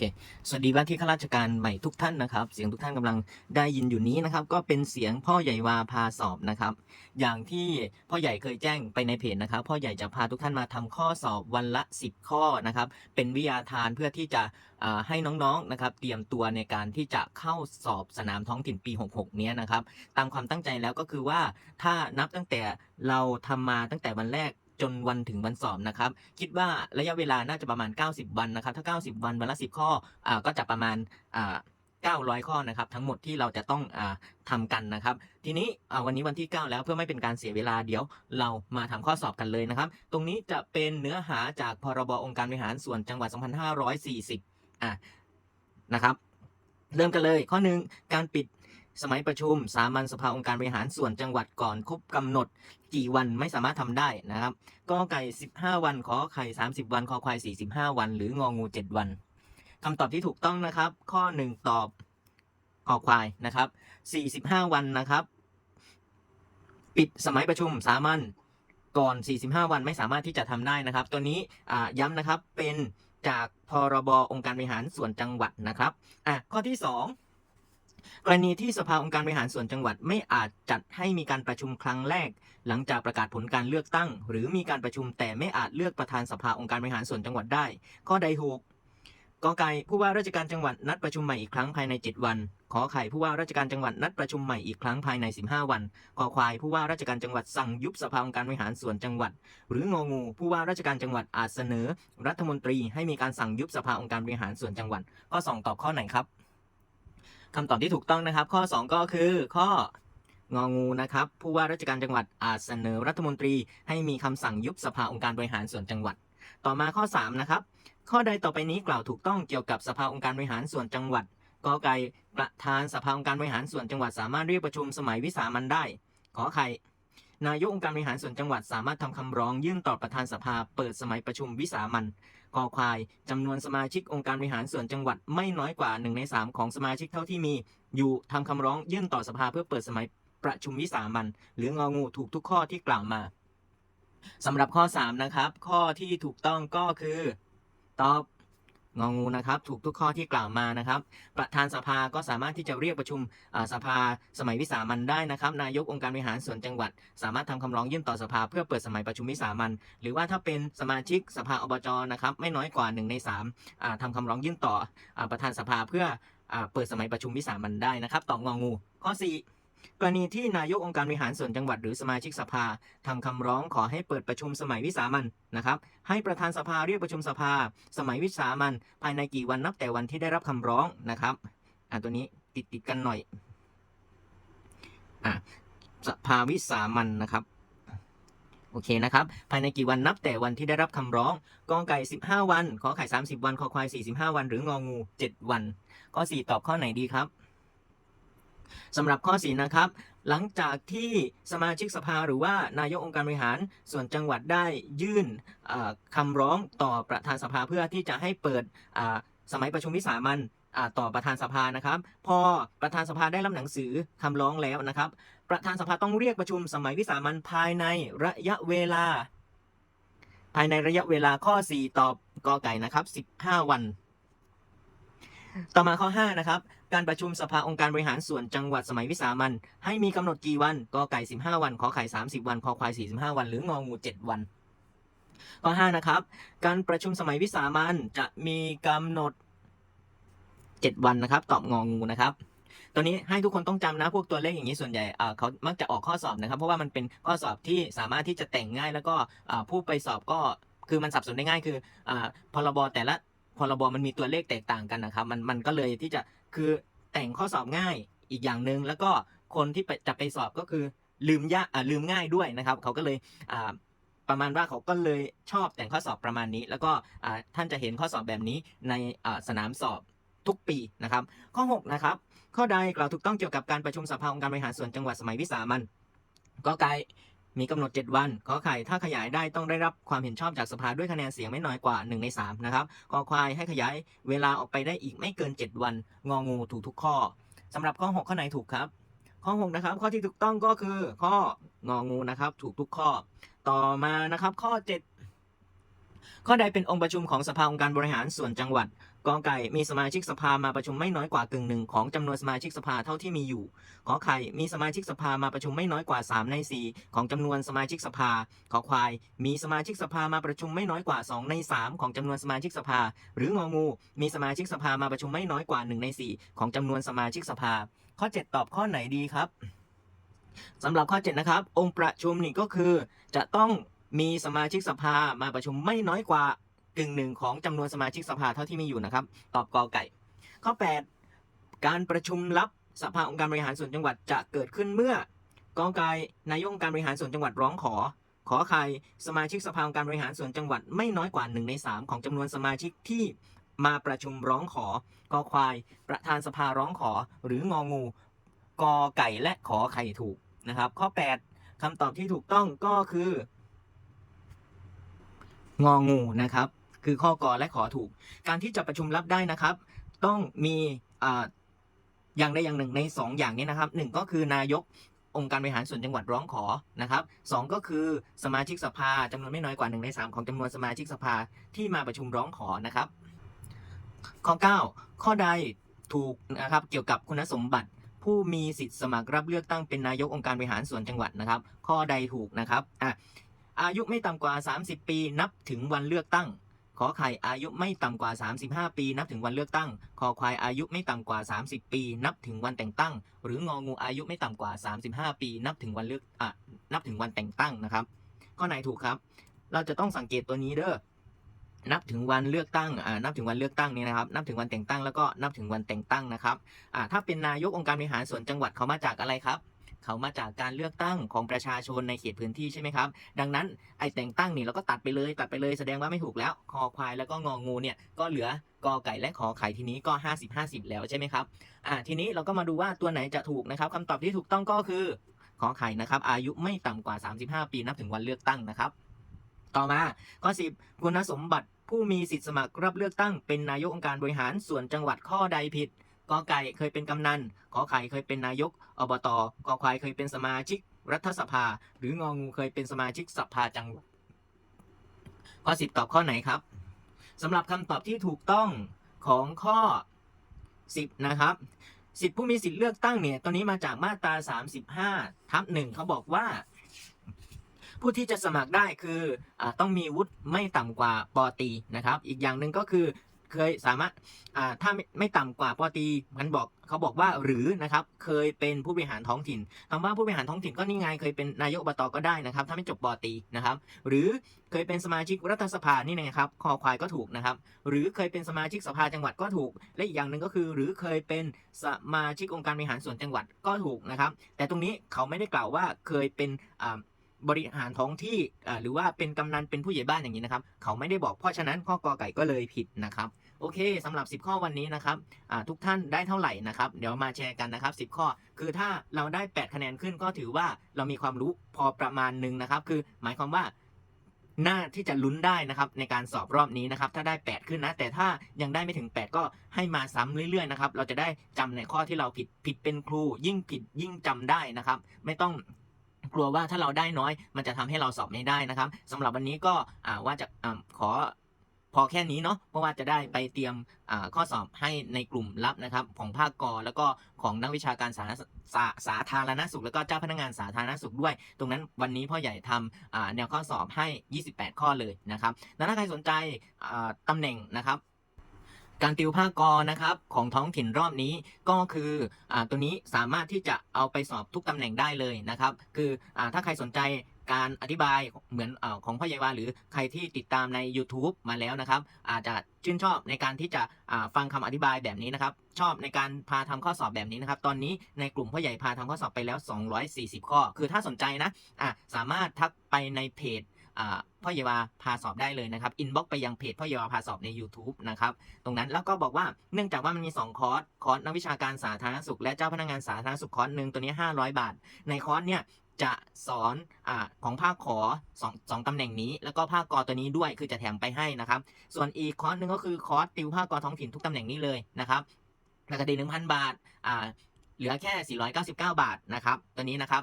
ค สวัสดีว่าที่ข้าราชการใหม่ทุกท่านนะครับ เสียงทุกท่านกำลังได้ยินอยู่นี้นะครับ ก็เป็นเสียงพ่อใหญ่วาพาสอบนะครับ อย่างที่พ่อใหญ่เคยแจ้งไปในเพจนะครับ พ่อใหญ่จะพาทุกท่านมาทำข้อสอบวันละ 10 ข้อนะครับ เป็นวิทยาทานเพื่อที่จะให้น้องๆนะครับ เตรียมตัวในการที่จะเข้าสอบสนามท้องถิ่นปี 66เนี้ยนะครับ ตามความตั้งใจแล้วก็คือว่าถ้านับตั้งแต่เราทำมาตั้งแต่วันแรก จนวันถึงวันสอบนะครับ คิดว่าระยะเวลาน่าจะประมาณ 90 วันนะครับ ถ้า 90 วันวันละ 10 ข้ออ่าก็จะประมาณอ่า900 ข้อนะครับทั้งหมดที่เราจะต้องอาทำกันนะครับ ทีนี้วันนี้วันที่ 9 แล้วเพื่อไม่เป็นการเสียเวลาเดี๋ยวเรามาทำข้อสอบกันเลยนะครับ ตรงนี้จะเป็นเนื้อหาจากพรบองค์การบริหารส่วนจังหวัด 2540อะนะครับ เริ่มกันเลยข้อหนึ่งการปิด สมัยประชุมสามัญสภาองค์การบริหารส่วนจังหวัดก่อนครบกำหนด กี่วันไม่สามารถทำได้นะครับกอไก่ 15 วันขอไข่ 30 วันคอควาย 45 วัน หรืององู 7 วันคำตอบที่ถูกต้องนะครับ ข้อ 1 ตอบคอควายนะครับ 45 วันนะครับ ปิดสมัยประชุมสามัญก่อน 45 วันไม่สามารถที่จะทำได้นะครับ ตัวนี้อ่าย้ำนะครับเป็นจากพรบองค์การบริหารส่วนจังหวัดนะครับอะข้อที่ 2 กรณีที่สภาองค์การบริหารส่วนจังหวัดไม่อาจจัดให้มีการประชุมครั้งแรก หลังจากประกาศผลการเลือกตั้ง หรือมีการประชุมแต่ไม่อาจเลือกประธานสภาองค์การบริหารส่วนจังหวัดได้ ข้อใดถูกกอไก่ผู้ว่าราชการจังหวัดนัดประชุมใหม่อีกครั้งภายใน 7 วัน ขอไข่ผู้ว่าราชการจังหวัดนัดประชุมใหม่อีกครั้งภายใน 15 วันขอควายผู้ว่าราชการจังหวัดสั่งยุบสภาองค์การบริหารส่วนจังหวัด หรืององู ผู้ว่าราชการจังหวัดอาจเสนอ รัฐมนตรีให้มีการสั่งยุบสภาองค์การบริหารส่วนจังหวัด ข้อ 2 ตอบข้อไหนครับ คำตอบที่ถูกต้องนะครับ ข้อ 2 ก็คือข้ององูนะครับ ผู้ว่าราชการจังหวัดอาจเสนอรัฐมนตรี ให้มีคำสั่งยุบสภาองค์การบริหารส่วนจังหวัด ต่อมาข้อ 3 นะครับ ข้อใดต่อไปนี้กล่าวถูกต้องเกี่ยวกับสภาองค์การบริหารส่วนจังหวัดกอไก่ประธานสภาองค์การบริหารส่วนจังหวัดสามารถเรียกประชุมสมัยวิสามันได้ ขอไข่นายกองค์การบริหารส่วนจังหวัดสามารถทำคำร้องยื่นต่อประธานสภาเปิดสมัยประชุมวิสามัน กอควายจำนวนสมาชิกองค์การบริหารส่วนจังหวัดไม่น้อยกว่า 1 ใน 3 ของสมาชิกเท่าที่มี อยู่ทำคำร้องยื่นต่อสภาเพื่อเปิดสมัยประชุมวิสามันหรืององูถูกทุกข้อที่กล่าวมาสำหรับข้อ 3 นะครับ ข้อที่ถูกต้องก็คือ ตอบ งองูนะครับถูกทุกข้อที่กล่าวมานะครับ ประธานสภาก็สามารถที่จะเรียกประชุมสภาสมัยวิสามันได้นะครับ นายกองค์การบริหารส่วนจังหวัด สามารถทำคำร้องยื่นต่อสภาเพื่อเปิดสมัยประชุมวิสามันหรือว่าถ้าเป็นสมาชิกสภาอบจนะครับไม่น้อยกว่า1ใน3อ่าทำคำร้องยื่นต่อประธานสภาเพื่อเปิดสมัยประชุมวิสามันได้นะครับ ต่ององูข้อ4 กรณีที่นายกองค์การบริหารส่วนจังหวัดหรือสมาชิกสภาทำคำร้องขอให้เปิดประชุมสมัยวิสามันนะครับให้ประธานสภาเรียกประชุมสภา สมัยวิสามันภายในกี่วันนับแต่วันที่ได้รับคำร้องนะครับอ่าตัวนี้ติดติดกันหน่อยอ่าสภาวิสามันนะครับโอเคนะครับ ภายในกี่วันนับแต่วันที่ได้รับคำร้องกอไก่ 15 วัน ขอไข่ 30 วัน คอควาย 45 วัน หรืององู 7 วัน ข้อ 4 ตอบข้อไหนดีครับ สำหรับข้อ4นะครับ หลังจากที่สมาชิกสภาหรือว่านายกองค์การบริหารส่วนจังหวัดได้ยื่นอ่าคำร้องต่อประธานสภาเพื่อที่จะให้เปิดสมัยประชุมวิสามันต่อประธานสภานะครับ พอประธานสภาได้รับหนังสือคำร้องแล้วนะครับ ประธานสภาต้องเรียกประชุมสมัยวิสามันภายในระยะเวลา ภายในระยะเวลาข้อ 4 ตอบกอไก่นะครับ 15 วัน ต่อมาข้อ 5 นะครับ การประชุมสภาองค์การบริหารส่วนจังหวัดสมัยวิสามันให้มีกำหนดกี่วันกอไก่ 15 วันขอไข่ 30 วันคอควาย 45 วัน หรืององู 7 วันข้อ5นะครับ การประชุมสมัยวิสามันจะมีกำหนด 7 วันนะครับ ตอบงองูนะครับตัวนี้ให้ทุกคนต้องจำนะพวกตัวเลขอย่างนี้ส่วนใหญ่เขามักจะออกข้อสอบนะครับ เพราะว่ามันเป็นข้อสอบที่สามารถที่จะแต่งง่าย แล้วก็ผู้ไปสอบก็คือมันสับสนได้ง่ายคืออ่าพรบแต่ละ พรบมันมีตัวเลขแตกต่างกันนะครับ มันมันก็เลยที่จะคือแต่งข้อสอบง่ายอีกอย่างหนึ่งแล้วก็คนที่ไปจะไปสอบก็คือลืมยากอ่าลืมง่ายด้วยนะครับ เขาก็เลยอ่าประมาณว่าเขาก็เลยชอบแต่งข้อสอบประมาณนี้ แล้วก็อ่าท่านจะเห็นข้อสอบแบบนี้ในอ่าสนามสอบทุกปีนะครับ ข้อ6นะครับข้อใดกล่าวถูกต้องเกี่ยวกับการประชุมสภาองค์การบริหารส่วนจังหวัดสมัยวิสามันก็ไก่ มีกำหนด 7 วันขอไข่ถ้าขยายได้ต้องได้รับความเห็นชอบจากสภาด้วยคะแนนเสียงไม่น้อยกว่า 1 ใน 3 นะครับกอควายให้ขยายเวลาออกไปได้อีกไม่เกิน 7 วัน งองูถูกทุกข้อสำหรับข้อ 6 ข้อไหนถูกครับ ข้อ 6 นะครับ ข้อที่ถูกต้องก็คือข้ององูนะครับ ถูกทุกข้อ ต่อมานะครับข้อ 7 ข้อใดเป็นองค์ประชุมของสภาองค์การบริหารส่วนจังหวัด กอไก่มีสมาชิกสภามาประชุมไม่น้อยกว่ากึ่งหนึ่งของจำนวนสมาชิกสภาเท่าที่มีอยู่ ขอไข่มีสมาชิกสภามาประชุมไม่น้อยกว่า 3 ใน 4 ของจำนวนสมาชิกสภา ขอควาย มีสมาชิกสภามาประชุมไม่น้อยกว่า 2 ใน 3 ของจำนวนสมาชิกสภา หรืององู มีสมาชิกสภามาประชุมไม่น้อยกว่า 1 ใน 4 ของจำนวนสมาชิกสภา ข้อ 7 ตอบข้อไหนดีครับสำหรับข้อ 7 นะครับ องค์ประชุมนี่ก็คือ จะต้องมีสมาชิกสภามาประชุมไม่น้อยกว่า กึ่งหนึ่งของจำนวนสมาชิกสภาเท่าที่มีอยู่นะครับ ตอบกอไก่ ข้อ 8 การประชุมลับสภาองค์การบริหารส่วนจังหวัดจะเกิดขึ้นเมื่อกอไก่นายกองค์การบริหารส่วนจังหวัดร้องขอ ขอไข่สมาชิกสภาองค์การบริหารส่วนจังหวัดไม่น้อยกว่า1ใน3 ของจำนวนสมาชิกที่มาประชุมร้องขอกอควาย ประธานสภาร้องขอ หรืององูกอไก่และขอไข่ถูกนะครับ ข้อ 8คำตอบที่ถูกต้องก็คืององูนะครับ คือข้อกอและขอถูก การที่จะประชุมลับได้นะครับ ต้องมีอย่างใดอย่างหนึ่งใน 2 อย่างนี้นะครับหนึ่งก็คือนายกองค์การบริหารส่วนจังหวัดร้องขอนะครับสองก็คือสมาชิกสภาจำนวนไม่น้อยกว่า1ใน3 ของจำนวนสมาชิกสภาที่มาประชุมร้องขอนะครับ ข้อ 9 ข้อใดถูกนะครับเกี่ยวกับคุณสมบัติผู้มีสิทธิ์สมัครรับเลือกตั้งเป็นนายกองค์การบริหารส่วนจังหวัดนะครับ ข้อใดถูกนะครับอะอายุไม่ต่ำกว่า 30 ปีนับถึงวันเลือกตั้ง ขอไข่อายุไม่ต่ำกว่า 35 ปี นับถึงวันเลือกตั้ง คอควายอายุไม่ต่ำกว่า 30 ปี นับถึงวันแต่งตั้ง หรืององูอายุไม่ต่ำกว่า 35 ปี นับถึงวันเลือกอะนับถึงวันแต่งตั้งนะครับ ข้อไหนถูกครับ เราจะต้องสังเกตตัวนี้เด้อนับถึงวันเลือกตั้งอ่านับถึงวันเลือกตั้งนี่นะครับ นับถึงวันแต่งตั้งแล้วก็นับถึงวันแต่งตั้งนะครับอ่าถ้าเป็นนายกองค์การบริหารส่วนจังหวัดเขามาจากอะไรครับ เขามาจากการเลือกตั้งของประชาชนในเขตพื้นที่ใช่ไหมครับ ดังนั้นไอ้แต่งตั้งนี่เราก็ตัดไปเลยตัดไปเลยแสดงว่าไม่ถูกแล้ว คอควายแล้วก็งองูเนี่ยก็เหลือกอไก่และขอไข่ทีนี้ก็ 50 50 แล้วใช่ไหมครับอ่าทีนี้เราก็มาดูว่าตัวไหนจะถูกนะครับคำตอบที่ถูกต้องก็คือขอไข่นะครับ อายุไม่ต่ำกว่า 35 ปีนับถึงวันเลือกตั้งนะครับ ต่อมาข้อ 10 คุณสมบัติผู้มีสิทธิสมัครรับเลือกตั้งเป็นนายกองค์การบริหารส่วนจังหวัดข้อใดผิด กอไก่เคยเป็นกำนัน ขอไข่เคยเป็นนายก อบตกอควายเคยเป็นสมาชิก รัฐสภา หรืององูเคยเป็นสมาชิกสภาจังหวัด ข้อ10ตอบข้อไหนครับสำหรับคำตอบที่ถูกต้องของข้อ 10 นะครับ สิทธิผู้มีสิทธิเลือกตั้งเนี่ย ตัวนี้มาจากมาตรา 35 ทับหนึ่งเขาบอกว่า ผู้ที่จะสมัครได้คืออต้องมีวุฒิไม่ต่ำกว่าปอตีนะครับ อีกอย่างหนึ่งก็คือ เคยสามารถถ้าไม่ไม่ต่ำกว่าปอตีมันบอกเขาบอกว่าหรือนะครับเคยเป็นผู้บริหารท้องถิ่นคำว่าผู้บริหารท้องถิ่นก็นี่ไงเคยเป็นนายกอบตก็ได้นะครับ ถ้าไม่จบปอตีนะครับ หรือเคยเป็นสมาชิกรัฐสภานี่ไงครับคอควายก็ถูกนะครับ หรือเคยเป็นสมาชิกสภาจังหวัดก็ถูก และอีกอย่างหนึ่งก็คือ หรือเคยเป็นสมาชิกองค์การบริหารส่วนจังหวัดก็ถูกนะครับ แต่ตรงนี้เขาไม่ได้กล่าวว่าเคยเป็นอ่า บริหารท้องที่หรือว่าเป็นกำนันเป็นผู้ใหญ่บ้านอย่างนี้นะครับ เขาไม่ได้บอกเพราะฉะนั้นข้อกอไก่ก็เลยผิดนะครับโอเคสำหรับ 10 ข้อวันนี้นะครับทุกท่านได้เท่าไหร่นะครับ เดี๋ยวมาแชร์กันนะครับ 10 ข้อ คือถ้าเราได้ 8 คะแนนขึ้นก็ถือว่าเรามีความรู้พอประมาณหนึ่งนะครับ คือหมายความว่าหน่าที่จะลุ้นได้นะครับในการสอบรอบนี้นะครับ ถ้าได้ 8 ขึ้นนะ แต่ถ้ายังได้ไม่ถึง 8 ก็ให้มาซ้ำเรื่อยๆนะครับ เราจะได้จำในข้อที่เราผิดผิดเป็นครู ยิ่งผิดยิ่งจำได้นะครับ ไม่ต้อง กลัวว่าถ้าเราได้น้อย มันจะทำให้เราสอบไม่ได้นะครับสำหรับวันนี้ก็ว่าจะอขอพอแค่นี้เนาะเพราะว่าจะได้ไปเตรียมข้อสอบให้ในกลุ่มลับนะครับ ของภาคกอแล้วก็ของนักวิชาการสาธารณสาสาธารณสุข แล้วก็เจ้าพนักงานสาธารณสุขด้วย ตรงนั้นวันนี้พ่อใหญ่ทำอ่าแนวข้อสอบให้ 28 ข้อเลยนะครับแล้วถ้าใครสนใจอ่าตำแหน่งนะครับ การติวภาคกอนะครับของท้องถิ่นรอบนี้ก็คืออตัวนี้สามารถที่จะเอาไปสอบทุกตำแหน่งได้เลยนะครับ คืออถ้าใครสนใจการอธิบายเหมือนอของพ่อใหญ่วาหรือใครที่ติดตามใน YouTube มาแล้วนะครับ อาจจะชื่นชอบในการที่จะฟังคำอธิบายแบบนี้นะครับ ชอบในการพาทำข้อสอบแบบนี้นะครับ ตอนนี้ในกลุ่มพ่อใหญ่พาทำข้อสอบไปแล้ว 240 ข้อ คือถ้าสนใจนะะสามารถทักไปในเพจ พ่อเยาวาพาสอบได้เลยนะครับอินบ็อกไปยังเพจพ่อเยาวาพาสอบใน YouTube นะครับตรงนั้นแล้วก็บอกว่าเนื่องจากว่ามันมี 2 คอร์สคอร์สนักวิชาการสาธารณสุข และเจ้าพนักงานสาธารณสุขคอร์สหนึ่งตัวนี้ 500 บาท ในคอร์สเนี่ยจะสอนอของภาคขอสองสองตำแหน่งนี้ แล้วก็ภาคกอตัวนี้ด้วยคือจะแถมไปให้นะครับ ส่วนอีกคอร์สหนึ่งก็คือคอร์สติวภาคกอท้องถิ่นทุกตำแหน่งนี้เลยนะครับปกติ1,000บาทอ่าท เหลือแค่ 499 บาทนะครับตัวนี้นะครับ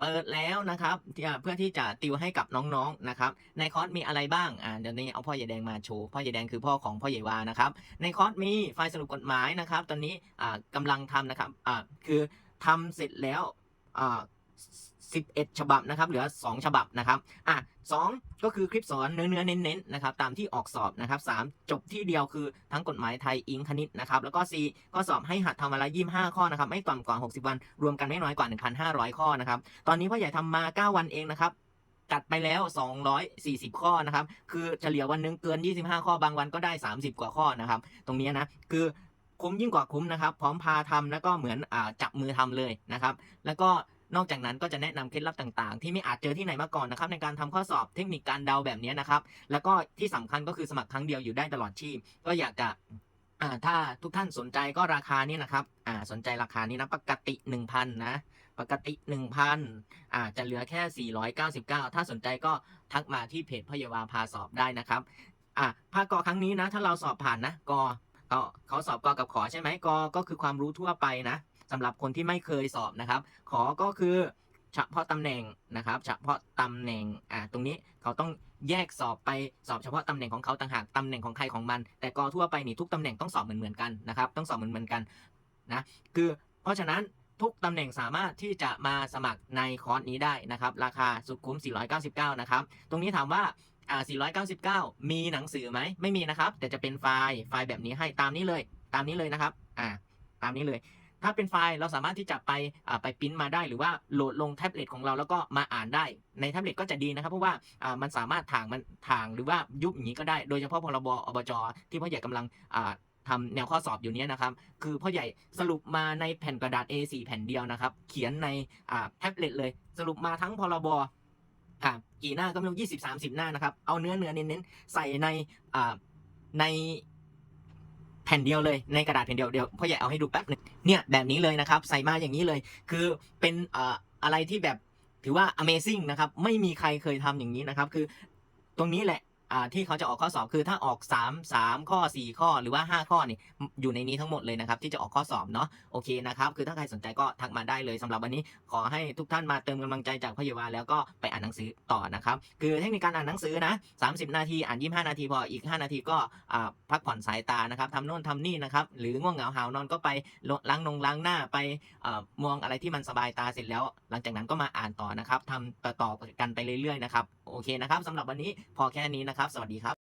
เปิดแล้วนะครับเพื่อที่จะติวให้กับน้องๆนะครับ ในคอร์สมีอะไรบ้างอ่าเดี๋ยวนี้เอาพ่อใหญ่แดงมาโชว์พ่อใหญ่แดงคือพ่อของพ่อใหญ่วานะครับ ในคอร์สมีไฟล์สรุปกฎหมายนะครับ ตอนนี้อ่ากำลังทำนะครับอ่าคือทำเสร็จแล้วอ่า 11 ฉบับนะครับ เหลือ 2 ฉบับนะครับ อะสองก็คือคลิปสอนเนื้อเนื้อเน้นๆนะครับ ตามที่ออกสอบนะครับสามจบที่เดียวคือทั้งกฎหมายไทยอิงคณิตนะครับ แล้วก็ 4 ข้อสอบให้หัดทำอะไร25ข้อนะครับ ไม่ต่ำกว่า 60 วัน รวมกันไม่น้อยกว่า 1,500 ข้อนะครับ ตอนนี้พ่อใหญ่ทำมา 9 วันเองนะครับจัดไปแล้ว 240 ข้อนะครับ คือเฉลี่ยวันนึงเกิน 25 ข้อบางวันก็ได้ 30 กว่าข้อนะครับ ตรงนี้นะ คือคุ้มยิ่งกว่าคุ้มนะครับ พร้อมพาทำแล้วก็เหมือนอจับมือทำเลยนะครับ แล้วก็ นอกจากนั้นก็จะแนะนำเคล็ดลับต่างๆ ที่ไม่อาจเจอที่ไหนมาก่อนนะครับในการทำข้อสอบเทคนิคการเดาแบบนี้นะครับ แล้วก็ที่สำคัญก็คือสมัครครั้งเดียวอยู่ได้ตลอดชีพ ก็อยากจะถ้าทุกท่านสนใจก็ราคานี้นะครับสนใจราคานี้นะปกติ 1,000 นะ ปกติ 1,000อาจะเหลือแค่ 499 ถ้าสนใจก็ทักมาที่เพจพยาวาพาสอบได้นะครับอ่าภาคกอครั้งนี้นะ ถ้าเราสอบผ่านนะกอเขาเขาสอบกอกับขอใช่ไหมกอก็คือความรู้ทั่วไปนะ สำหรับคนที่ไม่เคยสอบนะครับ ขอก็คือเฉพาะตำแหน่งนะครับเฉพาะตำแหน่งอ่าตรงนี้เขาต้องแยกสอบไปสอบเฉพาะตำแหน่งของเขาต่างหากตำแหน่งของใครของมัน แต่กอทั่วไปนี่ทุกตำแหน่งต้องสอบเหมือนเหมือนๆกันนะครับต้องสอบเหมือนเหมือนๆกันนะคือเพราะฉะนั้นทุกตำแหน่งสามารถที่จะมาสมัครในคอร์สนี้ได้นะครับ ราคาสุดคุ้ม 499 นะครับ ตรงนี้ถามว่าอ่า499 มีหนังสือไหม ไม่มีนะครับ แต่จะเป็นไฟล์ ไฟล์แบบนี้ให้ตามนี้เลย ตามนี้เลยนะครับ อ่า ตามนี้เลย ถ้าเป็นไฟล์เราสามารถที่จะไปไปปริ้นมาได้ หรือว่าโหลดลงแท็บเล็ตของเราแล้วก็มาอ่านได้ ในแท็บเล็ตก็จะดีนะครับเพราะว่ามันสามารถถ่างมันถ่างหรือว่ายุบอย่างนี้ก็ได้โดยเฉพาะพรบอบจที่พ่อใหญ่กำลังอ่าทำแนวข้อสอบอยู่นี้นะครับ คือพ่อใหญ่สรุปมาในแผ่นกระดาษ A4 แผ่นเดียวนะครับ เขียนในแท็บเล็ตเลย สรุปมาทั้งพรบกี่หน้าก็ไม่รู้ยี่สิบสามสิบหน้านะครับ เอาเนื้อเนื้อเน้นๆใส่ในใน แผ่นเดียวเลยในกระดาษแผ่นเดียวเดี๋ยวพ่อใหญ่เอาให้ดูแป๊บหนึงเนี่ยแบบนี้เลยนะครับ ใส่มาอย่างนี้เลย คือเป็นอ่าอะไรที่แบบถือว่า Amazing นะครับ ไม่มีใครเคยทำอย่างนี้นะครับ คือตรงนี้แหละ อ่าที่เขาจะออกข้อสอบคือถ้าออก 3 3 ข้อ 4 ข้อหรือว่า 5 ข้อนี่อยู่ในนี้ทั้งหมดเลยนะครับที่จะออกข้อสอบเนาะโอเคนะครับคือถ้าใครสนใจก็ทักมาได้เลยสำหรับวันนี้ ขอให้ทุกท่านมาเติมกำลังใจจากพยาบาลแล้วก็ไปอ่านหนังสือต่อนะครับคือเทคนิคการอ่านหนังสือนะ30 นาทีอ่าน 25 นาทีพออีก 5 นาทีก็อ่าพักผ่อนสายตานะครับทำโน่นทำนี่นะครับหรือง่วงเหงาหาวนอนก็ไปล้างนงล้างหน้าไปอ่ามองอะไรที่มันสบายตาเสร็จแล้ว หลังจากนั้นก็มาอ่านต่อนะครับทำต่อๆกันไปเรื่อยๆนะครับ โอเคนะครับสำหรับวันนี้พอแค่นี้นะครับ สวัสดีครับ